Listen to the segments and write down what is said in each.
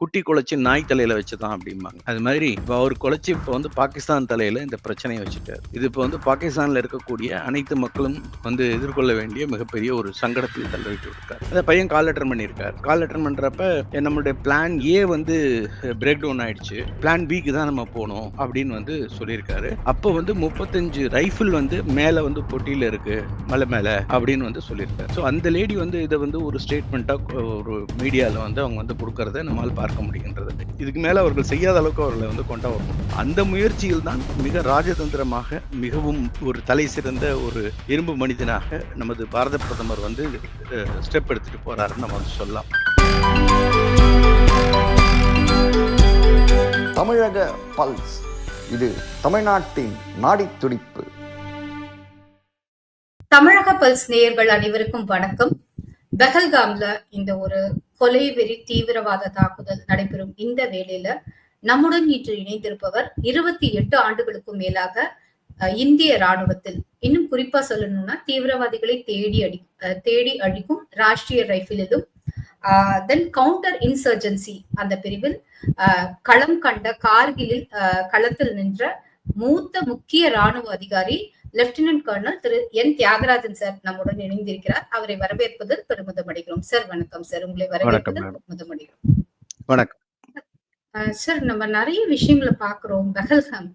குட்டி குலைச்சி நாய் தலையில வச்சுதான் அப்படிம்பாங்க. அது மாதிரி இப்போ அவர் குலைச்சி இப்போ வந்து பாகிஸ்தான் தலையில இந்த பிரச்சனையை வச்சுட்டார். இது இப்போ வந்து பாகிஸ்தான்ல இருக்கக்கூடிய அனைத்து மக்களும் வந்து எதிர்கொள்ள வேண்டிய மிகப்பெரிய ஒரு சங்கடத்தில் தள்ளவிட்டு இருக்கார். அந்த பையன் கால் லெட்டர் பண்ணியிருக்கார். கால் லெட்டர் பண்றப்ப நம்மளுடைய பிளான் ஏ வந்து பிரேக் டவுன் ஆயிடுச்சு. பிளான் பிக்கு தான் நம்ம போகணும் அப்படின்னு வந்து சொல்லியிருக்காரு. அப்போ வந்து முப்பத்தஞ்சு ரைஃபிள் வந்து மேலே வந்து பொட்டியில் இருக்கு மலை மேலே அப்படின்னு வந்து சொல்லியிருக்காரு. ஸோ அந்த லேடி வந்து இதை வந்து ஒரு ஸ்டேட்மெண்ட்டாக ஒரு மீடியாவில் வந்து அவங்க வந்து கொடுக்கறத நம்மளால் பார்க்க முடிகின்றது. இதுக்கு மேலே அவர்கள் செய்யாத அளவுக்கு அவர்களை வந்து கொண்டு வரணும் அந்த முயற்சியில் தான் மிக ராஜதந்திரமாக மிகவும் ஒரு தலை சிறந்த ஒரு இரும்பு மனிதனாக நமது பாரத பிரதமர் வந்து ஸ்டெப் எடுத்துட்டு போறாருன்னு நம்ம வந்து சொல்லலாம். தமிழக பல்ஸ் இது தமிழ்நாட்டின் நாடி துடிப்பு. தமிழக பல்ஸ் நேயர்கள் அனைவருக்கும் வணக்கம். பெஹல்காம்ல இந்த ஒரு கொலை வெறி தீவிரவாத தாக்குதல் நடைபெறும் இந்த வேளையில நம்முடன் இன்று இணைந்திருப்பவர் இருபத்தி எட்டு ஆண்டுகளுக்கும் மேலாக இந்திய ராணுவத்தில். இன்னும் குறிப்பா சொல்லணும்னா தீவிரவாதிகளை தேடி அடி அஹ், தேடி அழிக்கும் ராஷ்டிரிய ரைபிளிலும் தென் கவுண்டர் இன்சர்ஜென்சி அந்த பிரிவில் அஹ், களம் கண்ட கார்கிலில் அஹ், களத்தில் நின்ற மூத்த முக்கிய ராணுவ அதிகாரி லெப்டினன்ட் கர்னல் திரு என் தியாகராஜன் சார் நம்முடன் இணைந்திருக்கிறார். அவரை வரவேற்பதில் பெருமிதம் அடைகிறோம் சார் வணக்கம் சார் உங்களை வரவேற்பதில். பெருமிதம் அடைகிறோம் வணக்கம். சார் நம்ம நிறைய விஷயங்களை பாக்குறோம் பெஹல்காம்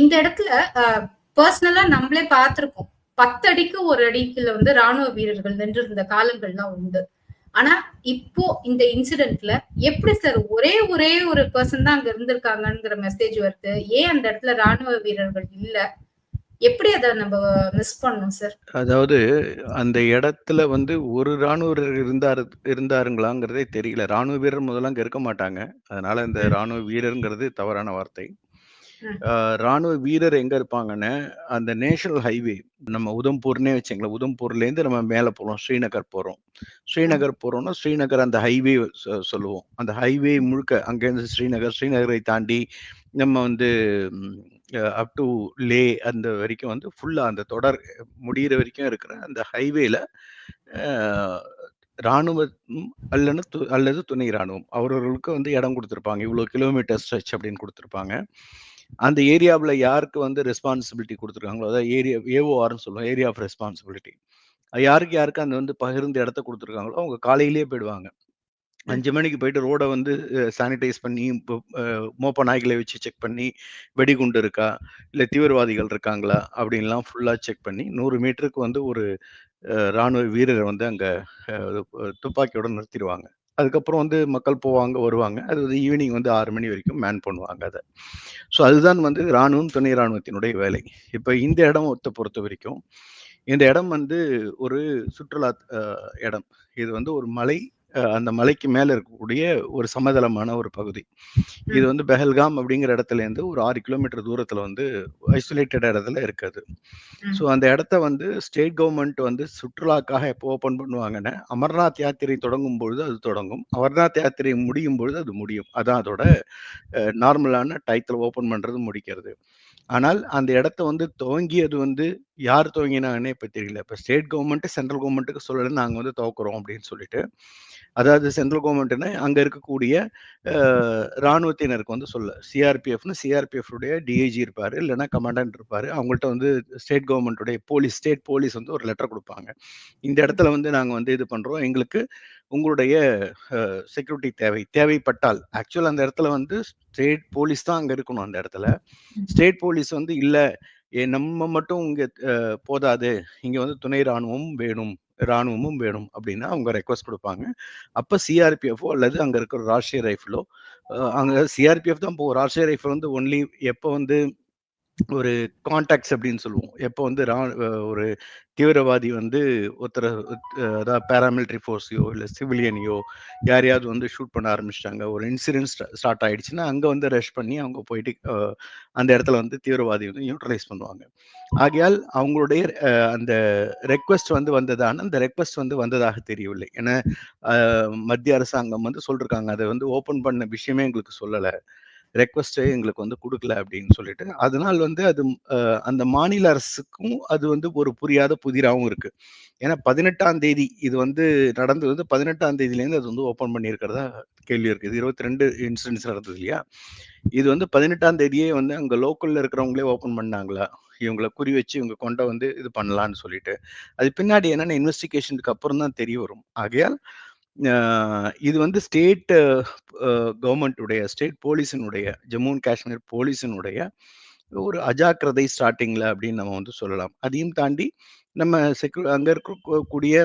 இந்த இடத்துல பர்சனலா நம்மளே பார்த்திருக்கோம். பத்து அடிக்கு ஒரு அடிக்குல வந்து ராணுவ வீரர்கள் நின்றிருந்த காலங்கள்லாம் உண்டு. ஆனா இப்போ இந்த இன்சிடென்ட்ல எப்படி சார் ஒரே ஒரே ஒரு பர்சன் தான் அங்க இருந்திருக்காங்கங்கிற மெசேஜ் வருது? ஏன் அந்த இடத்துல ராணுவ வீரர்கள் இல்ல? எப்படி அதை நம்ம மிஸ் பண்ணோம் சார் அதாவது அந்த இடத்துல வந்து ஒரு ராணுவ வீரர் இருந்தாரு இருந்தாருங்களாங்கிறதே தெரியல. ராணுவ வீரர் முதல்ல அங்க இருக்க மாட்டாங்க. அதனால இந்த. ராணுவ வீரர்ங்கிறது தவறான வார்த்தை. ராணுவ வீரர் எங்க இருப்பாங்கன்னு அந்த நேஷனல் ஹைவே நம்ம உதம்பூர்னே வச்சுங்களேன் உதம்பூர்ல இருந்து நம்ம மேல போறோம் ஸ்ரீநகர் போறோம். ஸ்ரீநகர் போறோம்னா ஸ்ரீநகர் அந்த ஹைவே சொல்லுவோம். அந்த ஹைவே முழுக்க அங்கேருந்து ஸ்ரீநகர் ஸ்ரீநகரை தாண்டி நம்ம வந்து அப் டு லே அந்த வரைக்கும் வந்து ஃபுல்லாக அந்த தொடர் முடியிற வரைக்கும் இருக்கிற அந்த ஹைவேல ராணுவம் அல்லது து- அல்லது துணை ராணுவம் அவரவர்களுக்கு வந்து இடம் கொடுத்துருப்பாங்க. இவ்வளோ கிலோமீட்டர் ஸ்ட்ரெச் அப்படின்னு கொடுத்துருப்பாங்க. அந்த ஏரியாவில் யாருக்கு வந்து ரெஸ்பான்சிபிலிட்டி கொடுத்துருக்காங்களோ அதாவது ஏரியா ஏஓஆர்னு சொல்லுவோம் ஏரியா ஆஃப் ரெஸ்பான்சிபிலிட்டி யாருக்கு யாருக்கு அந்த வந்து பகிர்ந்த இடத்த கொடுத்துருக்காங்களோ அவங்க காலையிலேயே போயிடுவாங்க. அஞ்சு மணிக்கு போயிட்டு ரோடை வந்து சானிடைஸ் பண்ணி மோப்ப நாய்களை வச்சு செக் பண்ணி வெடிகுண்டு இருக்கா இல்லை தீவிரவாதிகள் இருக்காங்களா அப்படின்லாம் ஃபுல்லாக செக் பண்ணி நூறு மீட்டருக்கு வந்து ஒரு இராணுவ ராணுவ வீரரை வந்து அங்கே துப்பாக்கியோட நிறுத்திடுவாங்க. அதுக்கப்புறம் வந்து மக்கள் போவாங்க வருவாங்க. அது வந்து ஈவினிங் வந்து ஆறு மணி வரைக்கும் மேன் பண்ணுவாங்க அதை. ஸோ அதுதான் வந்து ராணுவம் துணை ராணுவத்தினுடைய வேலை. இப்போ இந்த இடம் ஒத்த பொறுத்த வரைக்கும் இந்த இடம் வந்து ஒரு சுற்றுலா இடம். இது வந்து ஒரு மலை அந்த மலைக்கு மேல இருக்கக்கூடிய ஒரு சமதளமான ஒரு பகுதி. இது வந்து பெஹல்காம் அப்படிங்கிற இடத்துல இருந்து ஒரு ஆறு கிலோமீட்டர் தூரத்துல வந்து ஐசோலேட்டட் இடத்துல இருக்குது. ஸோ அந்த இடத்த வந்து ஸ்டேட் கவர்மெண்ட் வந்து சுற்றுலாக்காக எப்போ ஓப்பன் பண்ணுவாங்கன்னா அமர்நாத் யாத்திரை தொடங்கும் பொழுது அது தொடங்கும். அமர்நாத் யாத்திரை முடியும் பொழுது அது முடியும். அதான் அதோட நார்மலான டயத்தில் ஓப்பன் பண்றது முடிக்கிறது. ஆனால் அந்த இடத்த வந்து துவங்கியது வந்து யார் துவங்கினாங்கன்னே இப்போ தெரியல. இப்போ ஸ்டேட் கவர்மெண்ட் சென்ட்ரல் கவர்மெண்ட்டுக்கு சொல்லலை நாங்கள் வந்து துவக்குறோம் அப்படின்னு சொல்லிட்டு அதாவது சென்ட்ரல் கவர்மெண்ட்னா அங்கே இருக்கக்கூடிய அஹ், ராணுவத்தினருக்கு வந்து சொல்ல சிஆர்பிஎஃப்னு சிஆர்பிஎஃப் உடைய டிஐஜி இருப்பாரு இல்லைன்னா கமாண்டன்ட் இருப்பாரு. அவங்கள்ட்ட வந்து ஸ்டேட் கவர்மெண்ட்டுடைய போலீஸ் ஸ்டேட் போலீஸ் வந்து ஒரு லெட்டர் கொடுப்பாங்க. இந்த இடத்துல வந்து நாங்கள் வந்து இது பண்றோம். எங்களுக்கு உங்களுடைய செக்யூரிட்டி தேவை தேவைப்பட்டால். ஆக்சுவல் அந்த இடத்துல வந்து ஸ்டேட் போலீஸ் தான் அங்கே இருக்கணும் அந்த இடத்துல. ஸ்டேட் போலீஸ் வந்து இல்லை ஏ நம்ம மட்டும் இங்கே போதாது. இங்கே வந்து துணை ராணுவமும் வேணும். ராணுவமும் வேணும் அப்படின்னா அவங்க ரெக்வஸ்ட் கொடுப்பாங்க. அப்போ சிஆர்பிஎஃப்ஓ அல்லது அங்கே இருக்கிற ராஷ்டிரிய ரைஃபிளோ அங்கே சிஆர்பிஎஃப் தான் இப்போ ராஷ்டிரிய ரைஃபிள் வந்து ஒன்லி எப்போ வந்து ஒரு கான்டாக்ட்ஸ் அப்படின்னு சொல்லுவோம். எப்போ வந்து ரா ஒரு தீவிரவாதி வந்து ஒருத்தரை அதாவது பேராமிலிட்ரி ஃபோர்ஸையோ இல்லை சிவிலியனையோ யாரையாவது வந்து ஷூட் பண்ண ஆரம்பிச்சிட்டாங்க. ஒரு இன்சிடென்ட் ஸ்டார்ட் ஆயிடுச்சுன்னா அங்கே வந்து ரெஷ் பண்ணி அவங்க போயிட்டு அந்த இடத்துல வந்து தீவிரவாதி வந்து யூட்டிலைஸ் பண்ணுவாங்க. ஆகையால் அவங்களுடைய அந்த ரெக்வஸ்ட் வந்து வந்ததான அந்த ரெக்வஸ்ட் வந்து வந்ததாக தெரியவில்லை. ஏன்னா மத்திய அரசாங்கம் வந்து சொல்லிருக்காங்க. அதை வந்து ஓப்பன் பண்ண விஷயமே எங்களுக்கு சொல்லலை. ரெக்வஸ்டே எங்களுக்கு வந்து கொடுக்கல அப்படின்னு சொல்லிட்டு. அதனால் வந்து அது அந்த மாநில அரசுக்கும் அது வந்து ஒரு புரியாத புதிராகவும் இருக்கு. ஏன்னா 18ஆம் தேதி இது வந்து நடந்தது வந்து 18ஆம் தேதியிலேருந்து அது வந்து ஓப்பன் பண்ணியிருக்கிறதா கேள்வி இருக்கு. இது 22 இன்சிடென்ட்ஸ் நடந்தது இல்லையா? இது வந்து 18ஆம் தேதியே வந்து அங்கே லோக்கல்ல இருக்கிறவங்களே ஓப்பன் பண்ணாங்களா? இவங்களை குறி வச்சு இவங்க கொண்ட வந்து இது பண்ணலான்னு சொல்லிட்டு. அது பின்னாடி என்னென்ன இன்வெஸ்டிகேஷனுக்கு அப்புறம் தான் தெரிய வரும். ஆகையால் இது வந்து ஸ்டேட் கவர்மெண்ட்டுடைய ஸ்டேட் போலீஸினுடைய ஜம்மு அண்ட் காஷ்மீர் போலீஸினுடைய ஒரு அஜாக்கிரதை ஸ்டார்டிங்கில் அப்படின்னு நம்ம வந்து சொல்லலாம். அதையும் தாண்டி நம்ம செக்யூ அங்கே இருக்கக்கூடிய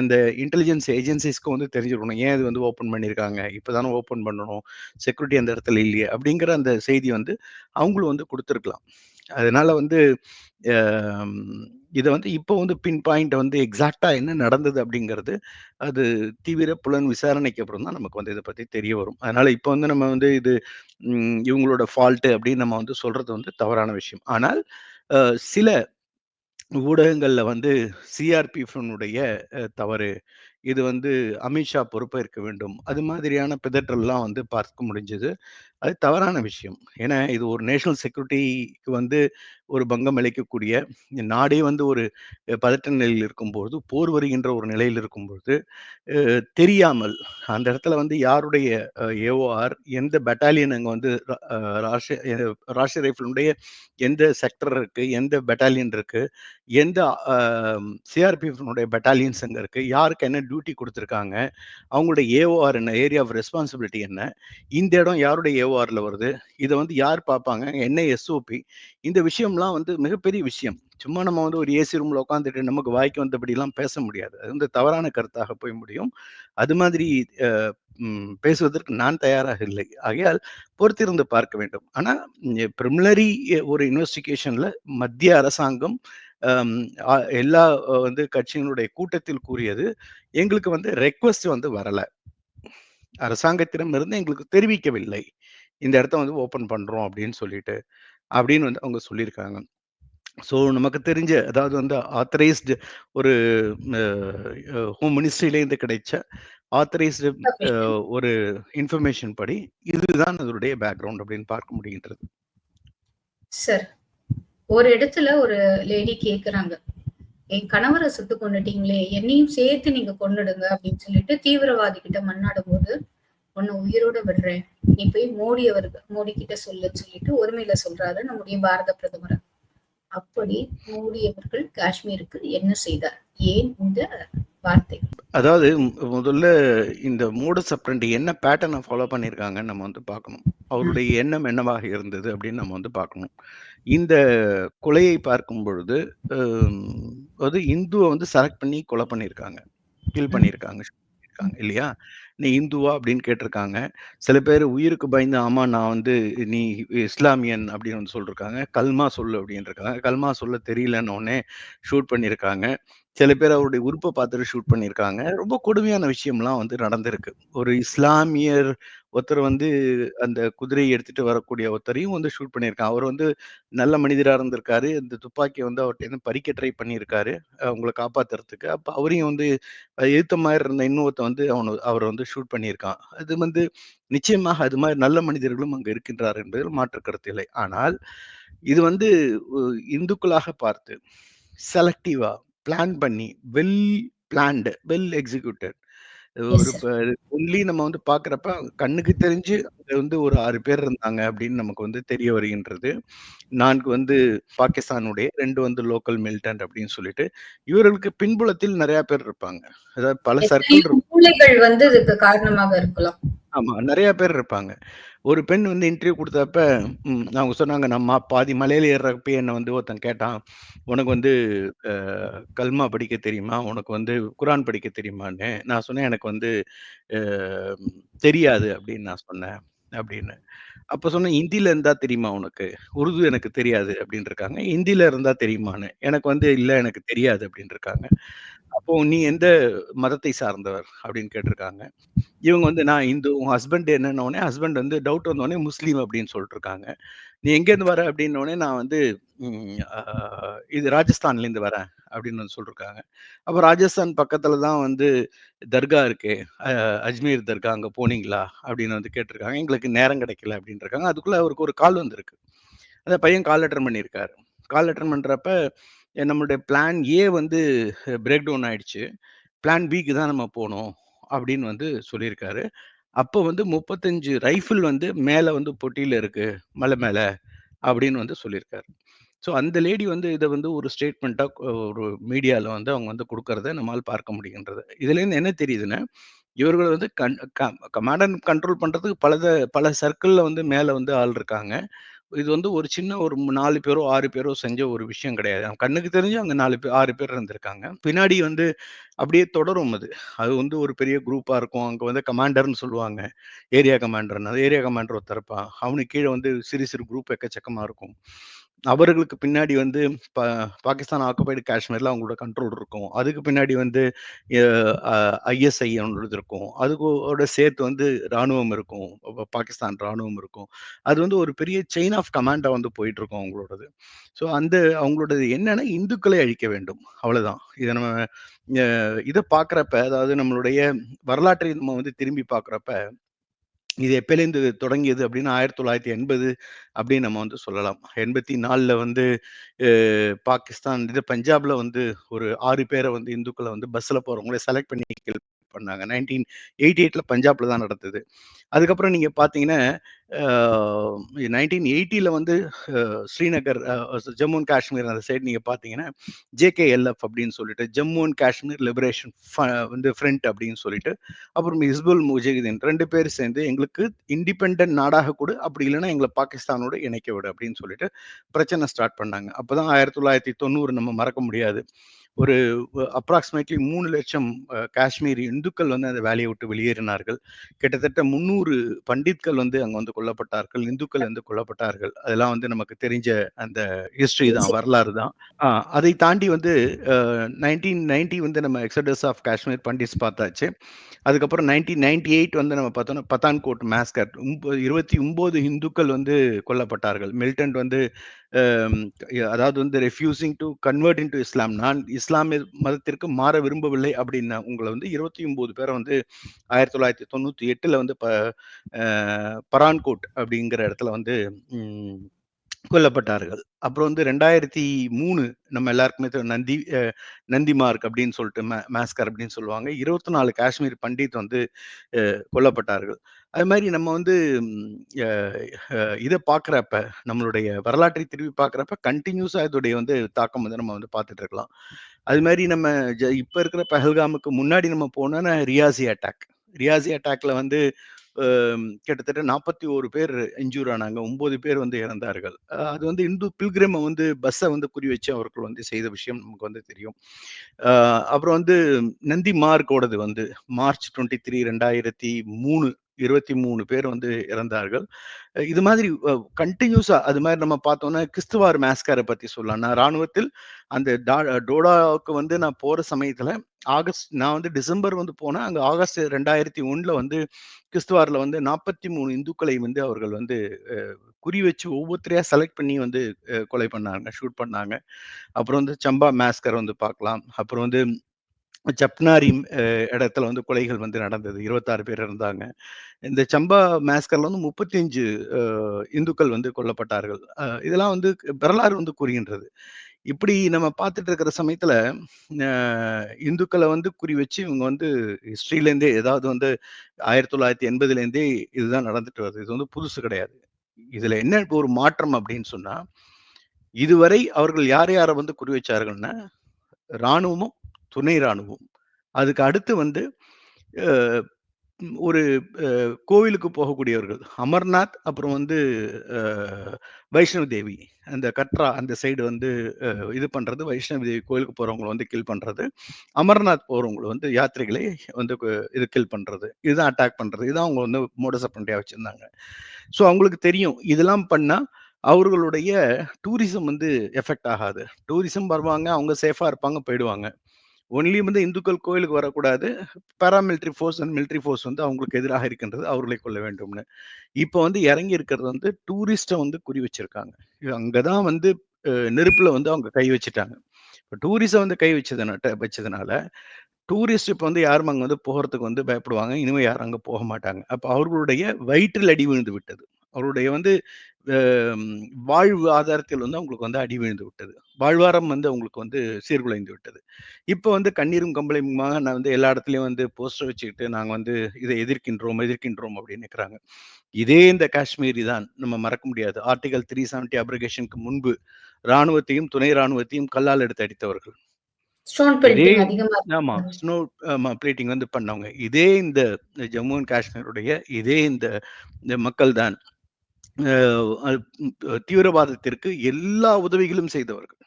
அந்த இன்டெலிஜென்ஸ் ஏஜென்சிஸ்க்கு வந்து தெரிஞ்சிருக்கணும். ஏன் இது வந்து ஓப்பன் பண்ணியிருக்காங்க? இப்போ தானே ஓப்பன் பண்ணணும். செக்யூரிட்டி அந்த இடத்துல இல்லையே! அப்படிங்கிற அந்த செய்தி வந்து அவங்களும் வந்து கொடுத்துருக்கலாம் அதனால வந்து இதை வந்து இப்போ வந்து பின் பாயிண்ட் வந்து எக்ஸாக்டா என்ன நடந்தது அப்படிங்கிறது, அது தீவிர புலன் விசாரணைக்கு அப்புறம் தான் நமக்கு வந்து இதை பத்தி தெரிய வரும். அதனால இப்போ வந்து நம்ம வந்து இது இவங்களோட ஃபால்ட்டு அப்படின்னு நம்ம வந்து சொல்றது வந்து தவறான விஷயம். ஆனால் சில ஊடகங்களில் வந்து சிஆர்பிஎஃப்னுடைய தவறு. இது வந்து அமித்ஷா பொறுப்பேற்க வேண்டும். அது மாதிரியான பிதற்றல்லாம் வந்து பார்க்க முடிஞ்சது. அது தவறான விஷயம். ஏன்னா இது ஒரு நேஷனல் செக்யூரிட்டிக்கு வந்து ஒரு பங்கம் அளிக்கக்கூடிய, நாடே வந்து ஒரு பதட்ட நிலையில் இருக்கும்பொழுது போர் வருகின்ற ஒரு நிலையில் இருக்கும்பொழுது, தெரியாமல் அந்த இடத்துல வந்து யாருடைய ஏஓஆர் எந்த பெட்டாலியன் அங்கே வந்து ராஷ்ய ராஷ்ய ரைஃபிளுடைய எந்த செக்டர் இருக்கு, எந்த பெட்டாலியன் இருக்கு, எந்த சிஆர்பிஎஃப்னுடைய பெட்டாலியன்ஸ் அங்கே இருக்கு, யாருக்கு என்ன டியூட்டி கொடுத்துருக்காங்க அவங்களுடைய ஏஓஆர் என்ன, ஏரியா ஆஃப் ரெஸ்பான்சிபிலிட்டி என்ன, இந்த இடம் யாருடைய ஏஓஆர்ல வருது, இதை வந்து யார் பார்ப்பாங்க, என்ன எஸ்ஓபி இந்த விஷயம்லாம் வந்து மிகப்பெரிய விஷயம். சும்மா நம்ம வந்து ஒரு ஏசி ரூம்ல உட்காந்துட்டு நமக்கு வாய்க்கு வந்தபடிலாம் பேச முடியாது. அது வந்து தவறான கருத்தாக போய் முடியும். அது மாதிரி பேசுவதற்கு நான் தயாராக இல்லை. ஆகையால் பொறுத்திருந்து பார்க்க வேண்டும். ஆனா பிரிமினரி ஒரு இன்வெஸ்டிகேஷன்ல மத்திய அரசாங்கம் எல்லா வந்து கட்சியினுடைய கூட்டத்தில் கூறியது, எங்களுக்கு வந்து ரெக்வெஸ்ட் வந்து வரலை அரசாங்கத்திடம் இருந்து எங்களுக்கு தெரிவிக்கவில்லை. இந்த இடத்த வந்து ஓப்பன் பண்றோம் அப்படின்னு சொல்லிட்டு. அப்படின்னு வந்து அவங்க சொல்லியிருக்காங்க. ஸோ நமக்கு தெரிஞ்ச அதாவது வந்து ஆத்தரைஸ்டு ஒரு ஹோம் மினிஸ்ட்ரியிலேருந்து கிடைச்ச ஆத்தரைஸ்டு ஒரு இன்ஃபர்மேஷன் படி இதுதான் அதனுடைய பேக்கிரவுண்ட் அப்படின்னு பார்க்க முடிகின்றது. சார், ஒரு இடத்துல ஒரு லேடி கேட்குறாங்க. என் கணவர சுட்டு கொன்னுட்டீங்களே! என்னையும் சேர்த்து நீங்க கொன்னுடுங்க அப்படின்னு சொல்லிட்டு தீவிரவாதி கிட்ட மன்றாடும்போது, உன்ன உயிரோட விடுறேன். நீ போய் மோடி அவர்கள் மோடி கிட்ட சொல்லுன்னு சொல்லிட்டு ஒருமையில சொல்றாரு நம்முடைய பாரத பிரதமர். அப்படி மோடி அவர்கள் காஷ்மீருக்கு என்ன செய்தார்? ஏன் இந்த வார்த்தை? அதாவது முதல்ல இந்த மோடஸ் ஆப்பரண்டி என்ன பேட்டர்ன ஃபாலோ பண்ணியிருக்காங்கன்னு நம்ம வந்து பார்க்கணும். அவருடைய எண்ணம் என்னவாக இருந்தது அப்படின்னு நம்ம வந்து பார்க்கணும். இந்த கொலையை பார்க்கும் பொழுது, அது இந்துவ வந்து செலக்ட் பண்ணி கொலை பண்ணியிருக்காங்க. கில். பண்ணியிருக்காங்க. பண்ணியிருக்காங்க இல்லையா? நீ இந்துவா அப்படின்னு கேட்டிருக்காங்க. சில பேர் உயிருக்கு பயந்து, ஆமா நான் வந்து நீ இஸ்லாமியன் அப்படின்னு வந்து சொல்லிருக்காங்க. கல்மா சொல்லு அப்படின்னு இருக்காங்க கல்மா சொல்ல தெரியலன்னு உடனே ஷூட் பண்ணியிருக்காங்க. சில பேர் அவருடைய உறுப்பை பார்த்துட்டு ஷூட் பண்ணியிருக்காங்க. ரொம்ப கொடுமையான விஷயம்லாம் வந்து நடந்திருக்கு. ஒரு இஸ்லாமியர் ஒருத்தர் வந்து அந்த குதிரையை எடுத்துட்டு வரக்கூடிய ஒருத்தரையும் வந்து ஷூட் பண்ணியிருக்காங்க. அவர் வந்து நல்ல மனிதராக இருந்திருக்காரு. இந்த துப்பாக்கியை வந்து அவர்கிட்ட பறிக்க ட்ரை பண்ணியிருக்காரு. அவங்கள காப்பாத்துறதுக்கு. அப்போ அவரையும் வந்து எதிர்த்த மாதிரி இருந்த இன்னொருத்த வந்து அவனு அவர் வந்து ஷூட் பண்ணியிருக்கான். அது வந்து நிச்சயமாக அது மாதிரி நல்ல மனிதர்களும் அங்கே இருக்கின்றார் என்பதில் மாற்று கருத்து இல்லை. ஆனால் இது வந்து இந்துக்களாக பார்த்து, செலக்டிவா பிளான் பண்ணி, வெல் பிளான்டு, வெல் எக்ஸிக்யூட்டட் ஒரு ஒன்லி நம்ம வந்து பார்க்குறப்ப கண்ணுக்கு தெரிஞ்சு அங்க வந்து ஒரு 6 பேர் இருந்தாங்க அப்படின்னு நமக்கு வந்து தெரிய வருகின்றது. 4 வந்து பாகிஸ்தானுடைய, 2 வந்து லோக்கல் மிலிட்டன்ட் அப்படின்னு சொல்லிட்டு, இவர்களுக்கு பின்புலத்தில் நெறைய பேர் இருப்பாங்க. அதாவது பல சர்க்கிள் வந்து இதுக்கு காரணமாக இருக்கலாம். ஆமா. நெறைய பேர் இருப்பாங்க. ஒரு பெண் வந்து இன்டர்வியூ கொடுத்தப்ப அவங்க சொன்னாங்க, நம்ம பாதி மலையில ஏறுறப்ப என்னை வந்து ஒருத்தன் கேட்டான். உனக்கு வந்து கல்மா படிக்க தெரியுமா? உனக்கு வந்து குரான் படிக்க தெரியுமான்னு?" நான் சொன்னேன், "எனக்கு வந்து தெரியாது" அப்படின்னு நான் சொன்னேன் அப்படின்னு. அப்ப சொன்னேன், இந்தியில் இருந்தா தெரியுமா உனக்கு? உருது எனக்கு தெரியாது" அப்படின்ருக்காங்க. "ஹிந்தில இருந்தா தெரியுமான்னு?" எனக்கு வந்து, "இல்ல எனக்கு தெரியாது" அப்படின்ருக்காங்க. அப்போ நீ எந்த மதத்தை சார்ந்தவர் அப்படின்னு கேட்டிருக்காங்க இவங்க வந்து நான் இந்து உன் ஹஸ்பண்ட் என்னென்ன உடனே ஹஸ்பண்ட் வந்து டவுட் வந்தோடனே முஸ்லீம் அப்படின்னு சொல்லிட்டு இருக்காங்க நீ எங்கேருந்து வர அப்படின்ன நான் வந்து இது ராஜஸ்தான்லேருந்து வரேன் அப்படின்னு வந்து சொல்லியிருக்காங்க அப்போ ராஜஸ்தான் பக்கத்தில் தான் வந்து தர்கா இருக்கு அஜ்மீர் தர்கா அங்கே போனீங்களா அப்படின்னு வந்து கேட்டிருக்காங்க. எங்களுக்கு நேரம் கிடைக்கல அப்படின்னு இருக்காங்க. அதுக்குள்ளே அவருக்கு ஒரு கால் வந்திருக்கு. அந்த பையன் கால் அட்டன் பண்ணியிருக்காரு. கால் அட்டன் பண்ணுறப்ப நம்மளுடைய பிளான் ஏ வந்து பிரேக் டவுன் ஆயிடுச்சு. பிளான் பிக்கு தான் நம்ம போகணும் அப்படின்னு வந்து சொல்லியிருக்காரு. அப்போ வந்து முப்பத்தஞ்சு ரைஃபிள் வந்து மேலே வந்து பொட்டியில் இருக்கு மலை மேலே அப்படின்னு வந்து சொல்லியிருக்காரு. ஸோ அந்த லேடி வந்து இதை வந்து ஒரு ஸ்டேட்மெண்ட்டாக ஒரு மீடியாவில் வந்து அவங்க வந்து கொடுக்கறத நம்மால் பார்க்க முடிகின்றது. இதுலேருந்து என்ன தெரியுதுன்னா இவர்கள் வந்து கண் கமாண்ட் அண்ட் கண்ட்ரோல் பண்ணுறதுக்கு பல பல சர்க்கிளில் வந்து மேலே வந்து ஆள் இருக்காங்க. இது வந்து ஒரு சின்ன ஒரு நாலு பேரோ ஆறு பேரோ செஞ்ச ஒரு விஷயம் கிடையாது. கண்ணுக்கு தெரிஞ்சு அங்கே நாலு பேர் ஆறு பேர் இருந்திருக்காங்க. பின்னாடி வந்து அப்படியே தொடரும் அது. அது வந்து ஒரு பெரிய குரூப்பாக இருக்கும். அங்கே வந்து கமாண்டர்னு சொல்லுவாங்க. ஏரியா கமாண்டர்னு அது ஏரியா கமாண்டர் ஒருத்தர் இருப்பான். அவனுக்கு கீழே வந்து சிறு சிறு குரூப் எக்கச்சக்கமாக இருக்கும். அவர்களுக்கு பின்னாடி வந்து பா பாகிஸ்தான் ஆக்குபைடு காஷ்மீர்ல அவங்களோட கண்ட்ரோல் இருக்கும். அதுக்கு பின்னாடி வந்து ஐஎஸ்ஐ அவங்களோட இருக்கும். அதுக்கோட சேர்த்து வந்து ராணுவம் இருக்கும். பாகிஸ்தான் ராணுவம் இருக்கும். அது வந்து ஒரு பெரிய செயின் ஆஃப் கமாண்டா வந்து போயிட்டு இருக்கும் அவங்களோடது. ஸோ அந்த அவங்களோடது என்னன்னா இந்துக்களை அழிக்க வேண்டும். அவ்வளவுதான். இதை நம்ம இதை பார்க்குறப்ப அதாவது நம்மளுடைய வரலாற்றை நம்ம வந்து திரும்பி பார்க்குறப்ப இது எப்பயிலேருந்து தொடங்கியது அப்படின்னு ஆயிரத்தி தொள்ளாயிரத்தி எண்பது அப்படின்னு நம்ம வந்து சொல்லலாம். எண்பத்தி நாலில் வந்து பாகிஸ்தான் இது பஞ்சாப்ல வந்து ஒரு ஆறு பேரை வந்து இந்துக்களை வந்து பஸ்ஸில் போகிறவங்களே செலக்ட் பண்ணி பண்ணாங்க. நைன்டீன் எயிட்டி எயிட்டில் பஞ்சாப்ல தான் நடந்தது. அதுக்கப்புறம் நீங்கள் பார்த்தீங்கன்னா நைன்டீன் எயிட்டியில் வந்து ஸ்ரீநகர் ஜம்மு அண்ட் காஷ்மீர் அந்த சைடு நீங்கள் பார்த்தீங்கன்னா ஜேகேஎல்எஃப் அப்படின்னு சொல்லிட்டு ஜம்மு அண்ட் காஷ்மீர் லிபரேஷன் வந்து ஃப்ரண்ட் அப்படின்னு சொல்லிட்டு அப்புறம் இஸ்புல் முஜஹிதீன் ரெண்டு பேர் சேர்ந்து எங்களுக்கு இண்டிபெண்ட் நாடாக கூட அப்படி இல்லைன்னா எங்களை பாகிஸ்தானோட இணைக்க விடு அப்படின்னு சொல்லிட்டு பிரச்சனை ஸ்டார்ட் பண்ணாங்க. அப்போ தான் ஆயிரத்தி தொள்ளாயிரத்தி தொண்ணூறு நம்ம மறக்க முடியாது. ஒரு அப்ராக்சிமேட்லி மூணு லட்சம் காஷ்மீர் இந்துக்கள் வந்து அந்த வேலையை விட்டு வெளியேறினார்கள். கிட்டத்தட்ட முந்நூறு பண்டித்கள் வந்து அங்க வந்து கொல்லப்பட்டார்கள். இந்துக்கள் வந்து கொல்லப்பட்டார்கள். அதெல்லாம் வந்து நமக்கு தெரிஞ்ச அந்த ஹிஸ்டரி தான் வரலாறு தான். அதை தாண்டி வந்து நைன்டீன் நைன்டி வந்து நம்ம எக்ஸடஸ் ஆஃப் காஷ்மீர் பண்டிட்ஸ் பார்த்தாச்சு. அதுக்கப்புறம் நைன்டீன் நைன்டி எயிட் வந்து நம்ம பார்த்தோம்னா பத்தான்கோட் மேஸ்கர் இருபத்தி ஒன்பது இந்துக்கள் வந்து கொல்லப்பட்டார்கள். மில்டன்ட் வந்து அதாவது வந்து refusing to convert into Islam நான் இஸ்லாமிய மதத்திற்கு மாற விரும்பவில்லை அப்படின்னு உங்களை வந்து இருபத்தி ஒன்பது பேரை வந்து ஆயிரத்தி தொள்ளாயிரத்தி தொண்ணூற்றி எட்டில் வந்து ப பரான்கோட் அப்படிங்கிற இடத்துல வந்து கொல்லப்பட்டார்கள். அப்புறம் வந்து ரெண்டாயிரத்தி மூணு நம்ம எல்லாருக்குமே நந்தி நந்திமார்க் நந்தி மார்க் அப்படின்னு சொல்லிட்டு மே மேஸ்கர் அப்படின்னு சொல்லுவாங்க. இருபத்தி நாலு காஷ்மீர் பண்டித் வந்து கொல்லப்பட்டார்கள். அது மாதிரி நம்ம வந்து இதை பார்க்குறப்ப நம்மளுடைய வரலாற்றை திரும்பி பார்க்குறப்ப கண்டினியூஸாக இதோடைய வந்து தாக்கம் வந்து நம்ம வந்து பார்த்துட்டு இருக்கலாம். அது மாதிரி நம்ம ஜ இப்போ இருக்கிற பஹல்காமுக்கு முன்னாடி நம்ம போனோன்னா ரியாசி அட்டாக். ரியாசி அட்டாக்ல வந்து கிட்டத்தட்ட நாற்பத்தி ஒரு பேர் இன்ஜூர் ஆனாங்க. ஒன்பது பேர் வந்து இறந்தார்கள். அது வந்து இந்து பில்கிரிமை வந்து பஸ்ஸை வந்து குறி வச்சு அவர்கள் வந்து செய்த விஷயம் நமக்கு வந்து தெரியும். அப்புறம் வந்து நந்தி மார்க்கோடது வந்து மார்ச் டுவெண்ட்டி த்ரீ ரெண்டாயிரத்தி மூணு இருபத்தி மூணு பேர் வந்து இறந்தார்கள். இது மாதிரி கண்டினியூஸா அது மாதிரி நம்ம பார்த்தோம்னா கிறிஸ்துவார் மேஸ்காரை பத்தி சொல்லலாம். நான் ராணுவத்தில் அந்த டோடாவுக்கு வந்து நான் போற சமயத்துல ஆகஸ்ட் நான் வந்து டிசம்பர் வந்து போனேன் அங்க ஆகஸ்ட் ரெண்டாயிரத்தி ஒண்ணுல வந்து கிறிஸ்துவார்ல வந்து நாற்பத்தி மூணு இந்துக்களை வந்து அவர்கள் வந்து குறி வச்சு ஒவ்வொருத்தரையா செலக்ட் பண்ணி வந்து கொலை பண்ணாங்க ஷூட் பண்ணாங்க. அப்புறம் வந்து சம்பா மேஸ்கர் வந்து பார்க்கலாம். அப்புறம் வந்து சப்னாரி இடத்துல வந்து கொலைகள் வந்து நடந்தது. இருபத்தாறு பேர் இருந்தாங்க இந்த சம்பா மேஸ்கர்ல வந்து முப்பத்தஞ்சு இந்துக்கள் வந்து கொல்லப்பட்டார்கள். இதெல்லாம் வந்து வரலாறு வந்து கூறுகின்றது. இப்படி நம்ம பார்த்துட்டு இருக்கிற சமயத்துல இந்துக்களை வந்து குறி வச்சு இவங்க வந்து ஹிஸ்டரியிலேருந்தே ஏதாவது வந்து ஆயிரத்தி தொள்ளாயிரத்தி எண்பதுலேருந்தே இதுதான் நடந்துட்டு வருது. இது வந்து புதுசு கிடையாது. இதுல என்ன இப்போ ஒரு மாற்றம் அப்படின்னு சொன்னா இதுவரை அவர்கள் யார் யாரை வந்து குறி வச்சார்கள்னா இராணுவமும் துணை இராணுவம் அதுக்கு அடுத்து வந்து ஒரு கோவிலுக்கு போகக்கூடியவர்கள். அமர்நாத் அப்புறம் வந்து வைஷ்ணவ தேவி. அந்த கட்ரா அந்த சைடு வந்து இது பண்ணுறது வைஷ்ணவ தேவி கோயிலுக்கு போகிறவங்களை வந்து கில் பண்ணுறது அமர்நாத் போகிறவங்களை வந்து யாத்திரைகளை வந்து இது கில் பண்ணுறது இதுதான் அட்டாக் பண்ணுறது இதுதான் அவங்க வந்து மோடஸ் பண்ணியாக வச்சுருந்தாங்க. ஸோ அவங்களுக்கு தெரியும். இதெல்லாம் பண்ணால் அவர்களுடைய டூரிசம் வந்து எஃபெக்ட் ஆகாது. டூரிசம் வருவாங்க. அவங்க சேஃபாக இருப்பாங்க போயிடுவாங்க. ஒன்லி வந்து இந்துக்கள் கோயிலுக்கு வரக்கூடாது. Paramilitary force and military force வந்து அவங்களுக்கு எதிராக இருக்கின்றது அவர்களை கொள்ள வேண்டும்னு. இப்போ வந்து இறங்கி இருக்கிறது வந்து டூரிஸ்ட்டை வந்து குறி வச்சிருக்காங்க. அங்கே தான் வந்து நெருப்பில் வந்து அவங்க கை வச்சுட்டாங்க. இப்போ டூரிஸ்டை வந்து கை வச்சதுனால வச்சதுனால டூரிஸ்ட் இப்போ வந்து யாரும் அங்கே வந்து போகிறதுக்கு வந்து பயப்படுவாங்க. இனிமேல் யாரும் அங்கே போக மாட்டாங்க. அப்போ அவர்களுடைய வயிற்றில் அடி விழுந்து விட்டது. அவருடைய வந்து வாழ்வு ஆதாரத்தில் வந்து அவங்களுக்கு வந்து அடி விழுந்து விட்டது. வாழ்வாரம் வந்து அவங்களுக்கு வந்து சீர்குலைந்து விட்டது. இப்போ வந்து கண்ணீரும் கம்பளையுமாக நான் வந்து எல்லா இடத்துலையும் வந்து போஸ்டர் வச்சுக்கிட்டு நாங்கள் வந்து இதை எதிர்க்கின்றோம் எதிர்க்கின்றோம் அப்படின்னு நிற்கிறாங்க இதே இந்த காஷ்மீரி தான். நம்ம மறக்க முடியாது. ஆர்டிகல் த்ரீ செவன்டி அப்ரிகேஷனுக்கு முன்பு ராணுவத்தையும் துணை ராணுவத்தையும் கல்லால் எடுத்து அடித்தவர்கள். ஆமா. ஸ்னோ பிளேட்டிங் வந்து பண்ணவங்க. இதே இந்த ஜம்மு அண்ட் காஷ்மீருடைய இதே இந்த மக்கள் தான் தீவிரவாதத்திற்கு எல்லா உதவிகளும் செய்தவர்கள்.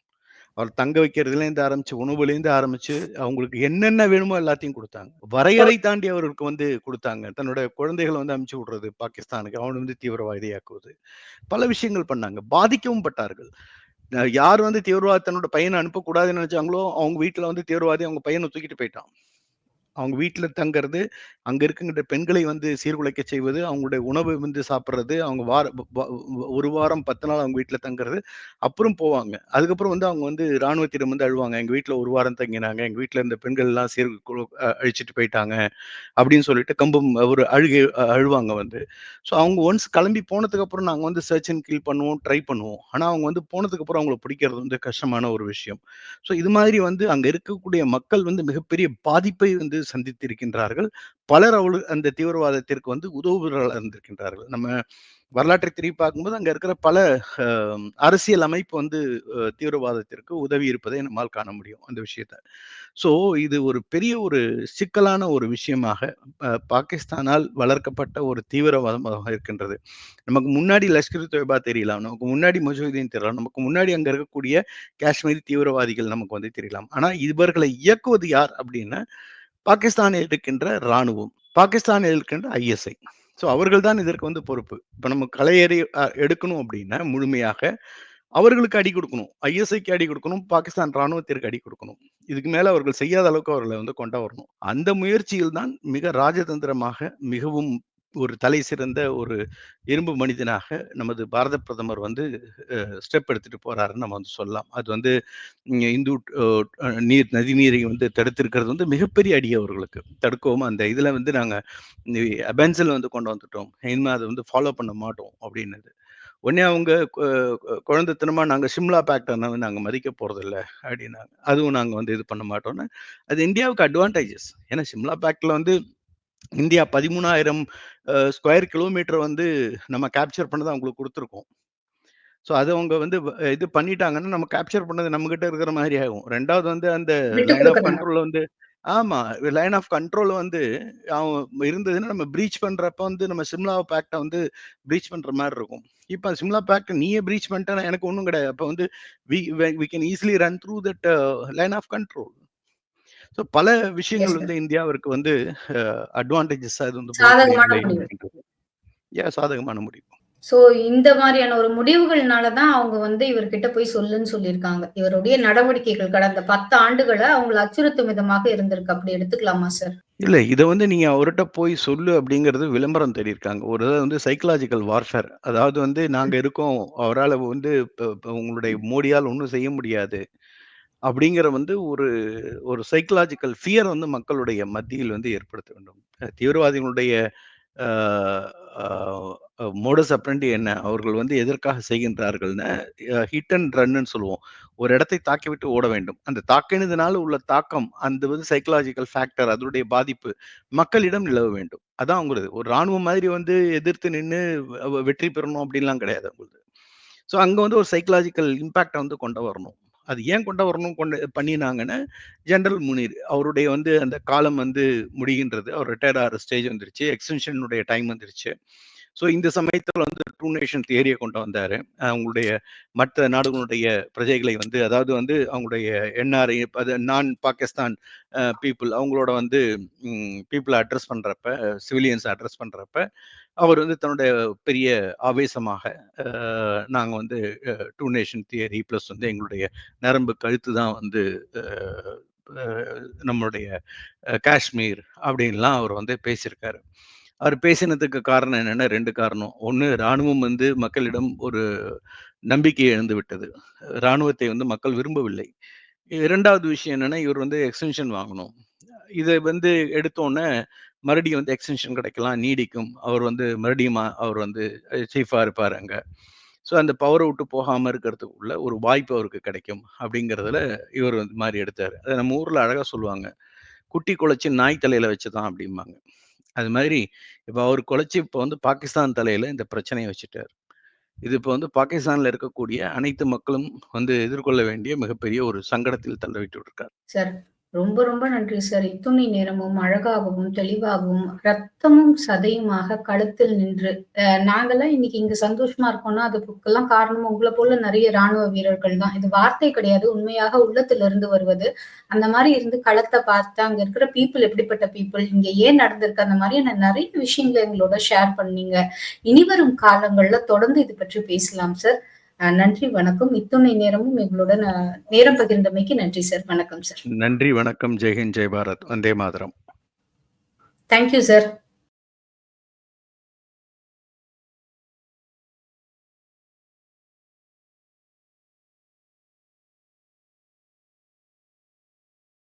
அவர் தங்க வைக்கிறதுலேருந்து ஆரம்பிச்சு உணவுலேருந்து ஆரம்பிச்சு அவங்களுக்கு என்னென்ன வேணுமோ எல்லாத்தையும் கொடுத்தாங்க. வரையறை தாண்டி அவர்களுக்கு வந்து கொடுத்தாங்க. தன்னோட குழந்தைகளை வந்து அனுப்பிச்சு விடுறது பாகிஸ்தானுக்கு அவனை வந்து தீவிரவாதியாக்குவது. பல விஷயங்கள் பண்ணாங்க. பாதிக்கவும் பட்டார்கள். யார் வந்து தீவிரவாதி தன்னோட பையனை அனுப்பக்கூடாதுன்னு நினைச்சாங்களோ அவங்க வீட்டுல வந்து தீவிரவாதி அவங்க பையனை தூக்கிட்டு போயிட்டான். அவங்க வீட்டில் தங்குறது அங்கே இருக்குங்கிற பெண்களை வந்து சீர்குலைக்க செய்வது அவங்களுடைய உணவு வந்து சாப்பிட்றது அவங்க வார ஒரு வாரம் பத்து நாள் அவங்க வீட்டில் தங்குறது அப்புறம் போவாங்க. அதுக்கப்புறம் வந்து அவங்க வந்து ராணுவத்திடம் வந்து அழுவாங்க. எங்கள் வீட்டில் ஒரு வாரம் தங்கினாங்க எங்கள் வீட்டில் இருந்த பெண்கள் எல்லாம் சீர் குழு- அழிச்சிட்டு போயிட்டாங்க அப்படின்னு சொல்லிட்டு கம்பம் ஒரு அழுகை அழுவாங்க வந்து. ஸோ அவங்க ஒன்ஸ் கிளம்பி போனதுக்கு அப்புறம் வந்து சர்ச் அண்ட் கில் பண்ணுவோம் ட்ரை பண்ணுவோம். ஆனால் அவங்க வந்து போனதுக்கு அப்புறம் அவங்கள பிடிக்கிறது வந்து கஷ்டமான ஒரு விஷயம். ஸோ இது மாதிரி வந்து அங்கே இருக்கக்கூடிய மக்கள் வந்து மிகப்பெரிய பாதிப்பை வந்து சந்தித்திருக்கின்றார்கள். பலர் அவளு அந்த தீவிரவாதத்திற்கு வந்து உதவுபவர்களாக இருந்திருக்கின்றார்கள். நம்ம வரலாற்றை திரும்பி பார்க்கும்போது அங்க இருக்கிற பல அரசியல் அமைப்பு வந்து தீவிரவாதத்திற்கு உதவி இருப்பதை நம்மால் காண முடியும் அந்த விஷயத்த. ஸோ இது ஒரு பெரிய ஒரு சிக்கலான ஒரு விஷயமாக பாகிஸ்தானால் வளர்க்கப்பட்ட ஒரு தீவிரவாதமாக இருக்கின்றது. நமக்கு முன்னாடி லஷ்கர் தொய்பா தெரியலாம் நமக்கு முன்னாடி மொஜுதீன் தெரியலாம் நமக்கு முன்னாடி அங்க இருக்கக்கூடிய காஷ்மீரி தீவிரவாதிகள் நமக்கு வந்து தெரியலாம். ஆனா இவர்களை இயக்குவது யார் அப்படின்னா பாகிஸ்தானில் இருக்கின்ற ராணுவம் பாகிஸ்தானில் இருக்கின்ற ஐஎஸ்ஐ ஸோ அவர்கள் தான் இதற்கு வந்து பொறுப்பு. இப்போ நம்ம கலையேறி அஹ், எடுக்கணும் அப்படின்னா முழுமையாக அவர்களுக்கு அடி கொடுக்கணும். ஐஎஸ்ஐக்கு அடி கொடுக்கணும் பாகிஸ்தான் ராணுவத்திற்கு அடி கொடுக்கணும். இதுக்கு மேல அவர்கள் செய்யாத அளவுக்கு அவர்களை வந்து கொண்டா வரணும். அந்த முயற்சியில் தான் மிக ராஜதந்திரமாக மிகவும் ஒரு தலை சிறந்த ஒரு இரும்பு மனிதனாக நமது பாரத பிரதமர் வந்து ஸ்டெப் எடுத்துட்டு போறாருன்னு நம்ம வந்து சொல்லலாம். அது வந்து இந்து நீர் நதி நீரை வந்து தடுத்திருக்கிறது வந்து மிகப்பெரிய அடி அவர்களுக்கு. தடுக்கவும் அந்த இதுல வந்து நாங்க அபென்சில் வந்து கொண்டு வந்துட்டோம். இனிமே அதை வந்து ஃபாலோ பண்ண மாட்டோம் அப்படின்னது. உடனே அவங்க குழந்தைத்தனமா நாங்கள் சிம்லா பேக்டை வந்து நாங்கள் மதிக்க போகிறதில்ல அப்படின்னாங்க. அதுவும் நாங்கள் வந்து இது பண்ண மாட்டோம்னு. அது இந்தியாவுக்கு அட்வான்டேஜஸ் ஏன்னா சிம்லா பேக்டில் வந்து இந்தியா பதிமூணாயிரம் ஸ்கொயர் கிலோமீட்டர் வந்து நம்ம கேப்சர் பண்ணதை அவங்களுக்கு கொடுத்துருக்கோம். ஸோ அது அவங்க வந்து இது பண்ணிட்டாங்கன்னா நம்ம கேப்சர் பண்ணது நம்ம கிட்ட இருக்கிற மாதிரி ஆகும். ரெண்டாவது வந்து அந்த லைன் ஆஃப் கண்ட்ரோல் வந்து ஆமா லைன் ஆஃப் கண்ட்ரோல் வந்து அவன் இருந்ததுன்னா நம்ம ப்ரீச் பண்றப்ப வந்து நம்ம சிம்லா பேக்டை வந்து ப்ரீச் பண்ற மாதிரி இருக்கும். இப்போ சிம்லா பேக்ட் நீயே ப்ரீச் பண்ணிட்டா எனக்கு ஒன்றும் கிடையாது. அப்போ வந்து we we can easily run through that line of control. So பல விஷயங்கள் வந்து இந்தியாவிற்கு வந்து அட்வான்டேஜஸ் அது வந்து ஏன் சாதகமான முடிவு. சோ இந்த மாதிரியான ஒரு முடிவுகள்னால தான் அவங்க வந்து இவர்கிட்ட போய் சொல்லுன்னு சொல்லியிருக்காங்க. இவருடைய நடவடிக்கைகள் கடந்த பத்து ஆண்டுகளை அவங்களை அச்சுறுத்தும் விதமாக இருந்திருக்கு. அப்படி எடுத்துக்கலாமா சார் இல்ல இத வந்து நீங்க அவர்ட்ட போய் சொல்லு அப்படிங்கிறது விளம்பரம் தெரியிருக்காங்க. ஒரு இத வந்து சைக்காலஜிக்கல் வார்ஃபேர். அதாவது வந்து நாங்க இருக்கோம். அவரால வந்து உங்களுடைய மோடியால் ஒண்ணும் செய்ய முடியாது. அப்படிங்கிற வந்து ஒரு ஒரு சைக்கலாஜிக்கல் ஃபியர் வந்து மக்களுடைய மத்தியில் வந்து ஏற்படுத்த வேண்டும். தீவிரவாதிகளுடைய மோடஸ் அப்ரண்டி என்ன? அவர்கள் வந்து எதற்காக செய்கின்றார்கள்னு ஹிட் அண்ட் ரன்னு சொல்லுவோம். ஒரு இடத்தை தாக்கிவிட்டு ஓட வேண்டும். அந்த தாக்கினதுனால உள்ள தாக்கம், அந்த வந்து சைக்கலாஜிக்கல் ஃபேக்டர் அதனுடைய பாதிப்பு மக்களிடம் நிலவ வேண்டும். அதான் அவங்களுது ஒரு ராணுவம் மாதிரி வந்து எதிர்த்து நின்று வெற்றி பெறணும் அப்படின்லாம் கிடையாது அவங்களது. ஸோ அங்கே வந்து ஒரு சைக்கலாஜிக்கல் இம்பேக்டை வந்து கொண்டு வரணும். அது ஏன் கொண்டு வரணும் கொண்டு பண்ணினாங்கன்னு ஜென்ரல் முனீர் அவருடைய வந்து அந்த காலம் வந்து முடிகின்றது. அவர் ரிட்டையர் ஆகிற ஸ்டேஜ் வந்துருச்சு. எக்ஸ்டென்ஷனுடைய டைம் வந்துருச்சு. ஸோ இந்த சமயத்தில் வந்து டூ நேஷன் தியரிய கொண்டு வந்தார் அவங்களுடைய மற்ற நாடுகளுடைய பிரஜைகளை வந்து அதாவது வந்து அவங்களுடைய என்ஆர்ஐ அது நான் பாகிஸ்தான் பீப்புள் அவங்களோட வந்து பீப்புளை அட்ரஸ் பண்ணுறப்ப சிவிலியன்ஸை அட்ரஸ் பண்ணுறப்ப அவர் வந்து தன்னுடைய பெரிய ஆவேசமாக நாங்கள் வந்து டூ நேஷன் தியரி ப்ளஸ் வந்து எங்களுடைய நரம்பு கழுத்து தான் வந்து நம்மளுடைய காஷ்மீர் அப்படின்லாம் அவர் வந்து பேசியிருக்காரு. அவர் பேசினதுக்கு காரணம் என்னென்னா ரெண்டு காரணம். ஒன்று இராணுவம் வந்து மக்களிடம் ஒரு நம்பிக்கையை இழந்து விட்டது. இராணுவத்தை வந்து மக்கள் விரும்பவில்லை. இரண்டாவது விஷயம் என்னென்னா இவர் வந்து எக்ஸ்டென்ஷன் வாங்கணும். இதை வந்து எடுத்தோன்னே மறுபடியும் வந்து எக்ஸ்டென்ஷன் கிடைக்கலாம் நீடிக்கும். அவர் வந்து மறுபடியும் அவர் வந்து சீஃபாக இருப்பார் அங்கே. ஸோ அந்த பவரை விட்டு போகாமல் இருக்கிறதுக்குள்ள ஒரு வாய்ப்பு அவருக்கு கிடைக்கும் அப்படிங்கிறதுல இவர் வந்து மாதிரி எடுத்தார். அதை நம்ம ஊரில் அழகாக சொல்லுவாங்க. குட்டி குலைச்சி நாய் தலையில் வச்சு தான் அப்படிம்பாங்க. அது மாதிரி இப்போ அவர் குலைச்சி இப்போ வந்து பாகிஸ்தான் தலையில் இந்த பிரச்சனையை வச்சுட்டார். இது இப்போ வந்து பாகிஸ்தானில் இருக்கக்கூடிய அனைத்து மக்களும் வந்து எதிர்கொள்ள வேண்டிய மிகப்பெரிய ஒரு சங்கடத்தில் தள்ளவிட்டு இருக்கார் சார் ரொம்ப ரொம்ப நன்றி சார். இத்துணை நேரமும் அழகாகவும் தெளிவாகவும் ரத்தமும் சதையுமாக களத்தில் நின்று நாங்கெல்லாம் இன்னைக்கு இங்க சந்தோஷமா இருக்கோம்னா அதுக்கெல்லாம் காரணம் உங்களை போல நிறைய ராணுவ வீரர்கள் தான். இது வார்த்தை கிடையாது உண்மையாக உள்ளத்துல இருந்து வருவது. அந்த மாதிரி இருந்து களத்தை பார்த்து அங்க இருக்கிற பீப்புள் எப்படிப்பட்ட பீப்புள் இங்க ஏன் நடந்திருக்கு அந்த மாதிரியான நிறைய விஷயங்களை எங்களோட ஷேர் பண்ணீங்க. இனிவரும் காலங்கள்ல தொடர்ந்து இது பற்றி பேசலாம் சார். நன்றி வணக்கம். இத்துணை நேரமும் எங்களுடன் நேரம் பகிர்ந்தமைக்கு நன்றி சார் வணக்கம் சார் நன்றி வணக்கம். ஜெய்ஹிந்த் ஜெய் பாரத். வந்தே மாதரம். Thank you sir